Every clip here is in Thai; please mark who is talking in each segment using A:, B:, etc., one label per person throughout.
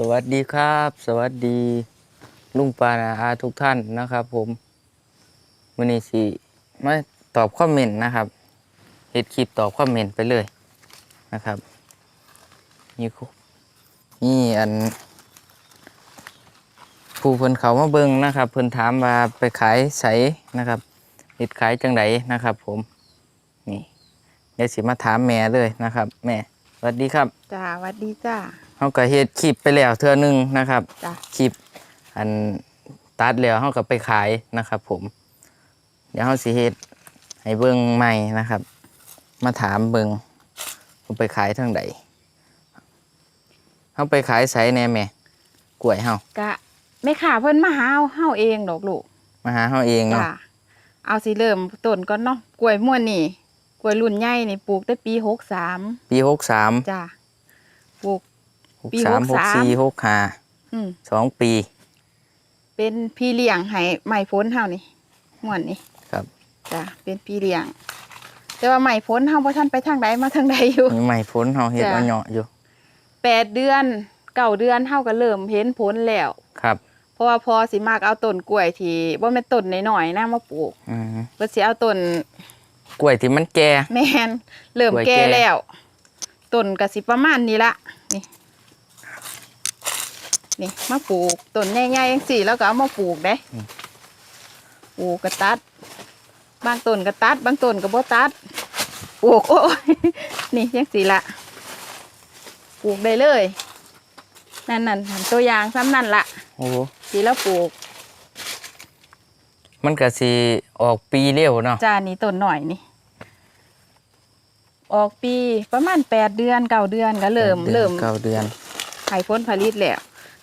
A: สวัสดีครับ สวัสดีลุงปานาอาทุกท่านนะครับ ผมวันนี้สิมาตอบคอมเมนต์นะครับเฮ็ดคลิปตอบคอมเมนต์ไปเลยนะครับนี่คุนี่อัน ผู้เพิ่นเขามาเบิ่งนะครับ เพิ่นถามว่าไปขายใสนะครับเฮ็ดขายจังไดนะครับ ผมนี่เดี๋ยวสิมาถามแม่เลยนะครับ แม่สวัสดีครับ
B: จ้าหวัดดีจ้า
A: เขาก็เฮ็ดคลิปไปแล้วเทื่อหนึงนะครับ
B: จ้า
A: คลิปอันตัดแล้วเขาก็ไปขายนะครับ ผม เดี๋ยวเขาสิเฮ็ดให้เบิ่งใหม่นะครับ มาถามเบิ่งเขาไปขายทางใดเขาไปขายไสแหน่แม่กล้วยเฮากะ
B: ไม่ขาเพิ่นมาหาเฮาเองดอกลูก
A: มาหาเฮาเองเนาะ
B: จ้าเอาสิเริ่มต้นก่อนเนาะกล้วยม่วนนี่กล้วยรุ่นใหญ่นี่ปลูกแต่ปีหกสาม
A: ปีหกสาม
B: จ้าปลูก
A: หก
B: ปี
A: สามหก
B: 63
A: สี่หกห้า
B: อืม
A: สองปี
B: เป็นพี่เลี้ยงให้ไม้พ้นเฮานี่ม่วนนี่
A: ครับ
B: จ้าเป็นพี่เลี้ยง แต่ว่าไม้พ้นเฮาบ่ทันไปทางใดมาทางใดอยู่
A: มีใหม่พ้นเฮาเฮ็ด
B: จ้ะ
A: เอาเหยาะอยู่
B: แปดเดือนเก้าเดือนเฮาก็เริ่มเห็นผลแล้ว
A: ครับ
B: เพราะว่าพอสิมากเอาต้นกล้วยที่บ่แม่นต้นน้อยๆนะมาปลูก
A: อืม
B: เพิ่นสิเอาต้น
A: กล้วยที่มันแก่
B: แมนเริ่ม
A: กล้วย
B: แก่
A: แก่
B: แล้วต้นกสิประมาณนี้ละนี่ นี่มาปลูกต้นใหญ่ๆจังสี่แล้วก็เอามาปลูกเด้ปลูกกระตัด บางต้นกระตัด บางต้นก็บ่ตัดปลูกโอ้ย นี่จังสี่ละปลูกได้เลย นั่นนั่นทำตัวอย่างซ้ำนั่นละ
A: โอ้โห
B: สีแล้วปลูก
A: มันก็สิออกปีเร็วเนาะ
B: จานนี้ต้นหน่อยนี่ ออกปีประมาณแปดเดือนเก้าเดือนก็เริ่ม
A: ดือน
B: เริ่ม
A: เก้าเดือน
B: ไข่พ้นผลิตแล้ว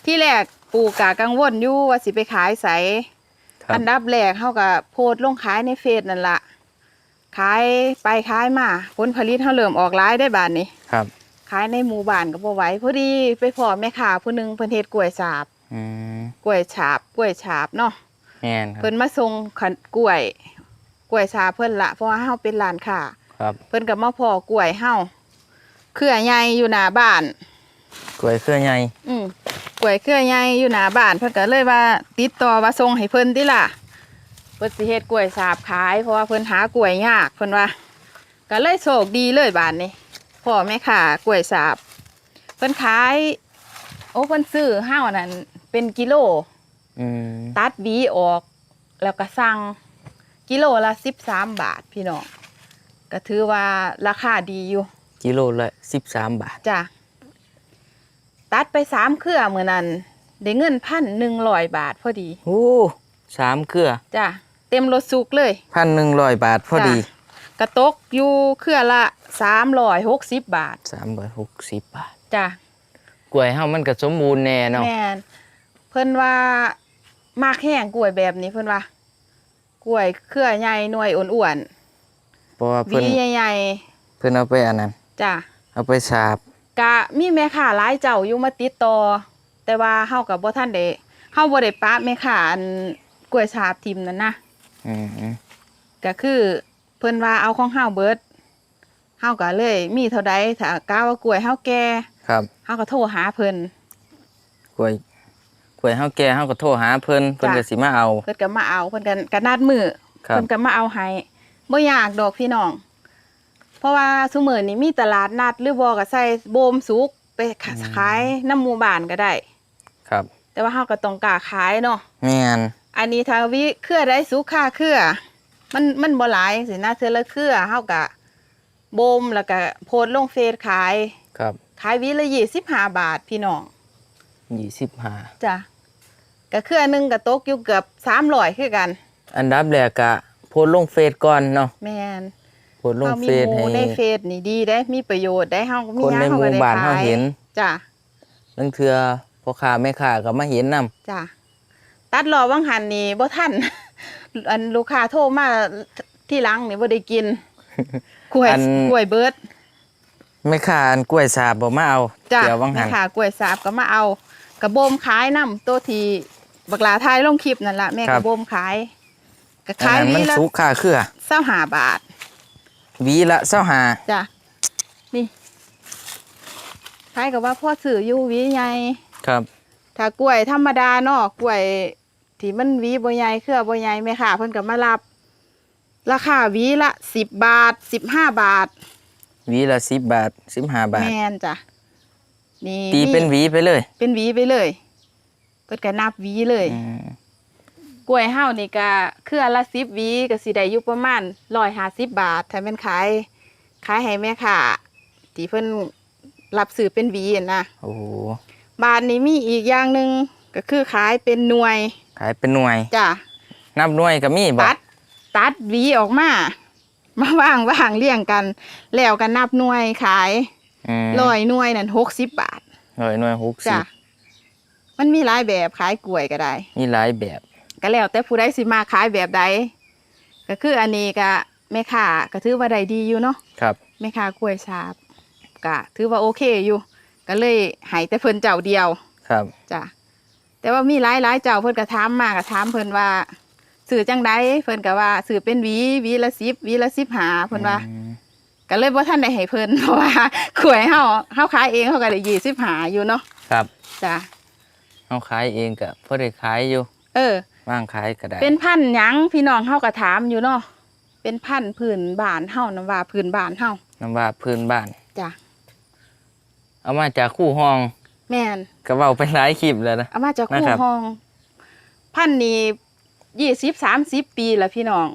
B: ที่แรกปลูกกะกังวลอยู่ว่าสิไปขายใส
A: ครับ
B: อันดับแรกเขาก็โพสต์ลงขายในเฟซนั่นละขายไปขายมาผลผลิตเขาเริ่มออกร้ายได้บานนี้
A: ครับ
B: ขายในหมู่บ้านก็บ่ไหวพอดีไปพอแม่ค้าผู้หนึงเพิ่นเฮ็ดกล้วยฉาบ
A: อืม
B: กล้วยฉาบกล้วยฉาบเนาะ
A: แม่นครับ
B: เพิ่นมาส่งขันกล้วย กล้วยฉาบเพิ่นละเพราะว่าเฮาเป็นร้านค้า
A: ครับ
B: เพิ่นก็มาพอกล้วยเฮาเครือใหญ่อยู่หน้าบ้าน
A: กล้วยเครือใหญ่
B: อืมก ล้วยเครือใหญ่อยู่หน้าบ้านเพิ่นก็เลยว่าติดต่อว่าส่งให้เพิ่นติล่ะเพิ่นสิเฮ็ดกล้วยสาบขายเพราะว่าเพิ่นหากล้วยยากเพิ่นว่าก็เลยโชคดีเลยบ้านนี้พ่อแม่ค้ากล้วยสาบเพิ่นขายโอ้เพิ่นซื้อเฮานั่นเป็นกิโล
A: อืม
B: ตัดหวีออก แล้วก็สั่งกิโลละ13บาทพี่น้องก็ถือว่าราคาดีอยู่
A: กิโลละสิบสามบาท
B: จ้ะ ตัดไปสามเครือเมื่อนั้นได้เงินพันหนึ่งร้อยบาทพอดี
A: โอ้สามเครือ
B: จ้ะเต็มรถสุกเลย
A: พันหนึ่งร้อยบาทพอดี
B: จ้ะกระตกอยู่เครือละสามร้อยหกสิบบาท
A: สามร้อยหกสิบบาท
B: จ้ะ
A: กล้วยเฮามันก็สมบูรณ์แน่เนาะ
B: แม่นเพิ่นว่ามากแห้งกล้วยแบบนี้เพิ่นว่ากล้วยเครือใหญ่หน่วยอ้วน
A: เพราะว่า
B: ๆห
A: เพิ่น
B: วีใหญ่
A: เพิ่นเอาไปอันนั้น
B: ๆจ้ะ
A: เอาไปสาบ
B: กะมีแม่ค้าหลายเจ้าอยู่มาติดต่อแต่ว่าเฮากับบ่ทันได้เฮาบ่ได้ปะแม่ค้าอันกล้วยฉาบทิมนั่นนะ
A: อืม
B: ก็คือเพิ่นว่าเอาของเฮาเบิดเฮาก็เลย มีเท่าใดถ้ากาว่ากล้วยเฮาแก่
A: ครับ
B: เฮาก็โทรหาเพิ่น
A: กล้วยกล้วยเฮาแก่เฮาก็โทรหาเพิ่นเพิ่น
B: จ้ะ
A: ก็สิมาเอา
B: เพิ่นก็มาเอาเพิ่นก็ก็นัดมือ
A: ครับ
B: เพิ่นก็มาเอาให้บ่ยากดอกพี่น้อง เพราะว่าซุมื้อนี้มีตลาดนัดหรือบ่ก็ใส่โบมสุกไปขายน้ำหมู่บ้านก็ได้
A: ครับ
B: แต่ว่าเฮาก็ต้องกล้าขายเนาะ
A: แม่น
B: อันนี้ถ้าวิเครือได้สุกค่าเครือ มันมันบ่หลายสินะเทื่อละเครือเฮาก็บ่มแล้วก็โพสต์ลงเฟซขาย
A: ครับ
B: ขายวิละ25บาทพี่น้อง
A: ยี่สิบห้า
B: จ้ะก็เครือหนึงก็ตกอยู่เกือบ300คือกัน
A: อันดับแรกก็โพสต์ลงเฟซก่อนเนาะ
B: แม่น
A: โพสต์ลง
B: เฮามี
A: เฟซ
B: ห
A: ให้
B: มู่ในเฟซนี่ดีได้มีประโยชน์ได้เฮามี
A: คนใน
B: ง
A: หมู่
B: ก็ได้
A: บ้าน
B: ข
A: เฮายเห็น
B: จ้ะ
A: ลังเทื่อพ่อค้าแม่ค้าก็มาเห็นนํ
B: จ้ะตัดรอวังหันนี่บ่ทันอันลูกค้าโทรมาที่หลังนี่บ่ได้กินกล้วย
A: อัน
B: กล้วยเบิด
A: แม่ค้าอันกล้วยสาบบ่มาเอา
B: จ้ะ
A: เดี๋ยววัง
B: แม่
A: หัน
B: ขากล้วยสาบก็มาเอา กระโบมขายน้ำตัวที่บักหลาทายลงคลิปนั่นละแม่กระโบมขายก็
A: อัน
B: ขาย
A: นั้น
B: วี
A: มัน
B: ละ
A: สุกค่าเครือ
B: เศร้าหาบาท
A: หวีละ25
B: จ้ะนี่คล้ายกับว่าพ่อสื่ออยู่หวีใหญ่
A: ครับ
B: ถ้ากล้วยธรรมดาเนาะกล้วยที่มันหวีบ่ใหญ่เครือบ่ใหญ่แม่ค่ะเพิ่นก็มารับ ราคาหวีละสิบบาทสิบห้าบาท
A: หวีละสิบบาทสิบห้าบาท
B: แม่นจ้ะนี่
A: ตีเป็นหวีไปเลย
B: เป็นหวีไปเลยเพิ่นก็นับหวีเลย
A: อืม
B: กล้วยเฮานี่ก็เครือละสิบหวีก็สิได้อยู่ประมาณร้อยห้าสิบบาทถ้าแม่นขายขายให้แม่ค่ะที่เพิ่นรับซื้อเป็นหวีอะนะ
A: โอ้โห
B: บาทนี้มีอีกอย่างหนึ่งก็คือขายเป็นหน่วย
A: ขายเป็นหน่วย
B: จ้ะ
A: นับหน่วยก็มีบ่
B: ตัด ตัดหวีออกมา มาว่างว่างเรียงกัน แล้วก็นับหน่วยขาย
A: ม
B: ร้อยหน่วยนั่นหกสิบบาท
A: ร้อยหน่วยหกสิ
B: จ้ะ
A: บ
B: มันมีหลายแบบขายกล้วยก็ได้
A: มีหลายแบบ
B: ก็แล้ว แต่ผู้ใดสิมาขายแบบใดก็คืออันนี้ก็แม่ค้าก็ถือว่าได้ดีอยู่เนาะ
A: ครับ
B: แม่ค้ากล้วยฉาบก็ถือว่าโอเคอยู่ ก็เลยให้แต่เพิ่นเจ้าเดียว
A: ครับ
B: จ้ะแต่ว่ามีหลายหลายๆเจ้าเพิ่นก็ถามมาก็ถามเพิ่นว่าสื่อจังไดเพิ่นก็ว่าสื่อเป็นหวีหวีละสิบหวีละสิบหาเพิ่นว่า
A: อืม
B: ก็เลยบ่ทันได้ให้เพิ่นเพราะว่าขวยเฮาเฮาขายเองเฮาก็ได้ยี่สิบหาอยู่เนาะ
A: ครับ
B: จ้ะ
A: เอาขายเองก็พอได้ขายอยู่
B: เออ
A: ว่างขายก็ได้
B: เป็นพันธุ์หยังพี่น้องเฮาก็ถามอยู่เนาะเป็นพันธุ์พื้นบ้านเฮานำว่าพื้นบ้านเฮา
A: น้ำว่าพื้นบ้าน
B: จ้ะ
A: เอามาจากคู่ห้อง
B: แม่น
A: ก็เว้าไปหลายคลิปแล้วนะ
B: เอามาจากคู่
A: นะครับ
B: ห้อง พันธุ์นี้ยี่สิบสามสิบปีแล้วพี่น้อง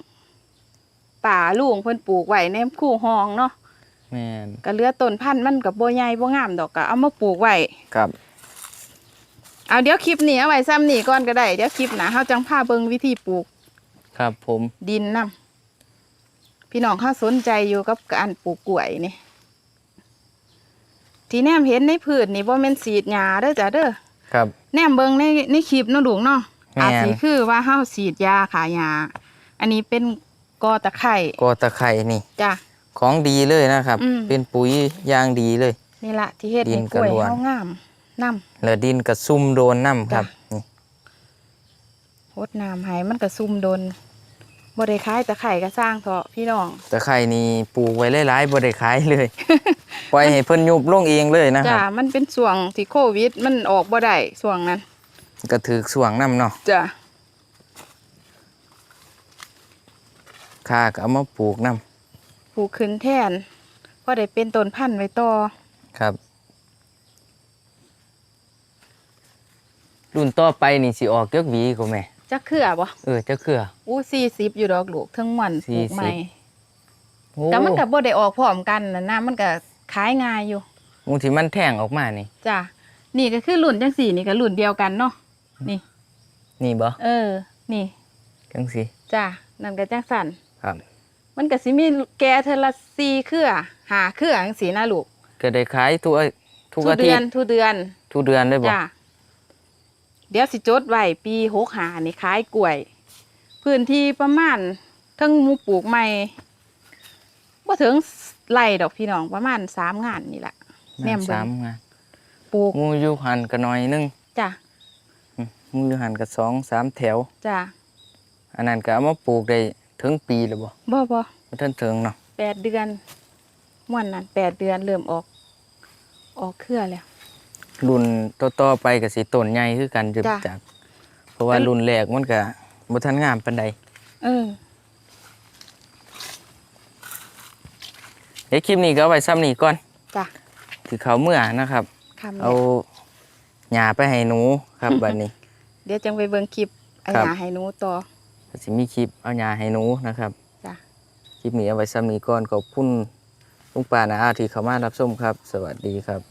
B: ป่าลุงเพิ่นปลูกไว้ในคู่ห้องเนาะ
A: แม่น
B: ก็เหลือต้นพันธุ์มันกับโบใหญ่โบงามดอกก็เอามาปลูกไว้
A: ครับ
B: เอาเดี๋ยวคลิปนี้เอาไว้ซ้ำนี่ก่อนก็ได้ เดี๋ยวคลิปหนาเฮาจังพาเบิ่งวิธีปลูก
A: ครับผม
B: ดินนํพี่น้องเขาสนใจอยู่กับการปลูกกล้วยนี่ที่แนมเห็นในพืชนี่บ่แม่นสีดหญ้าเด้อจ้ะเด้อ
A: ครับ
B: แนมเบิ่งในในคลิปเนาะลูกเนาะ
A: แม่น
B: อาจสิคือว่าเฮาสีดยาขาหญ้าอันนี้เป็นกอตะไคร่
A: กอตะไคร่นี่
B: จ้ะ
A: ของดีเลยนะครับ
B: อืม
A: เป็นปุ๋ยอย่างดีเลย
B: นี่ละที่เฮ็ด
A: ดิ
B: ให้
A: น
B: กล้วย
A: กระลวน
B: เฮางาม นำ
A: แล้วดินก็ซุ่มโดนน้ำครับ
B: จ้ะ
A: นี่
B: รดน้ำให้มันก็ซุ่มดนบ่ได้ขายตะไคร่ก็สร้างเถาะพี่น้อง
A: ตะไคร่นี่ปลูกไว้หลายๆบ่ได้ขายเลยปล่อยให้เพิ่นยุบลงเองเลยนะค
B: จ้า
A: รับ
B: มันเป็นช่วงที่โควิด มันออกบ่ได้ช่วงนั้น
A: ก็ถือส่วงน้ำเนาะ
B: จ้ะ
A: ค่าก็เอามาปลูกน้
B: ปลูกขึ้นแทนพอได้เป็นต้นพันธุ์ไว้ต่อำ
A: ครับ รุ่นต่อไปนี่สิออกเกือกหวีก็แม่
B: จักเคือบ่
A: เออจะเครือ
B: อู้40อยู่ดอกลูกทั้งวันปลูกใหม่
A: โอ้
B: แต่มันก็บ่ได้ออกพร้อมกันน่ะนะมันก็ขายง่ายอยู่
A: บางทีมันแท่งออกมานี่
B: จ้ะนี่ก็คือรุ่นจังสี่นี่ก็รุ่นเดียวกันเนาะนี่
A: นี่บ่
B: เออ นี่
A: จังสิ
B: จ้ะนั่นก็จังสั่น
A: ครับ
B: มันก็สิมีแกเทอละ4เครือหาเครือจังซี่นะลูก
A: ก็ได้ขายทุกทุก
B: ทุ
A: อาทิ
B: เดื
A: ต
B: อน
A: ย์
B: ทุเดือน
A: ทุกเดือนเลยบ่
B: จ้ะ เดี๋ยวสิจดไว้ปีหกหานี่ขายกล้วย พื้นที่ประมาณทั้งหมูปลูกใหม่บ่ถึงไร่ดอกพี่น้องประมาณสามงานนี่แหละแม่นเบิ่ง
A: สามงาน
B: ปลูก
A: หมูอยู่หันก็น้อยหนึง
B: จ้ะ
A: อืมหมูอยู่หันก็สองสามแถว
B: จ้ะ
A: อันนั้นก็เอามาปลูกได้ถึงปีแล้วบ่
B: บ่บ่
A: บ่ทันถึงเนาะ
B: แปดเดือนม่วนนั้นแปดเดือนเริ่มออก ออกเครือแล้ว
A: รุ่นต่อๆไปก็สิต้นใหญ่คือกันจุด
B: จ้ะ
A: จาก เพราะว่า
B: เป็น
A: รุ่นแรกมันก็บ่ทันงามปานใด
B: เออ
A: เดี๋ยวคลิปนี้ก็เอาไว้ซ้ำนี้ก่อน
B: จ้ะ
A: ที่เขาเมื่อนะครับ
B: คำ
A: เอา
B: นี้
A: หญ้าไปให้หนูครับบัดนี้
B: เดี๋ยวจังไปเบิ่งคลิปไอ้
A: ครับ
B: หาให้หนูต่อ
A: ก็สิมีคลิปเอาหญ้าให้หนูนะครับ
B: จ้ะ
A: คลิปนี้เอาไว้ซ้ำนี้ก่อนขอบคุณลุงป้านะอาที่เข้ามารับชมครับ สวัสดีครับ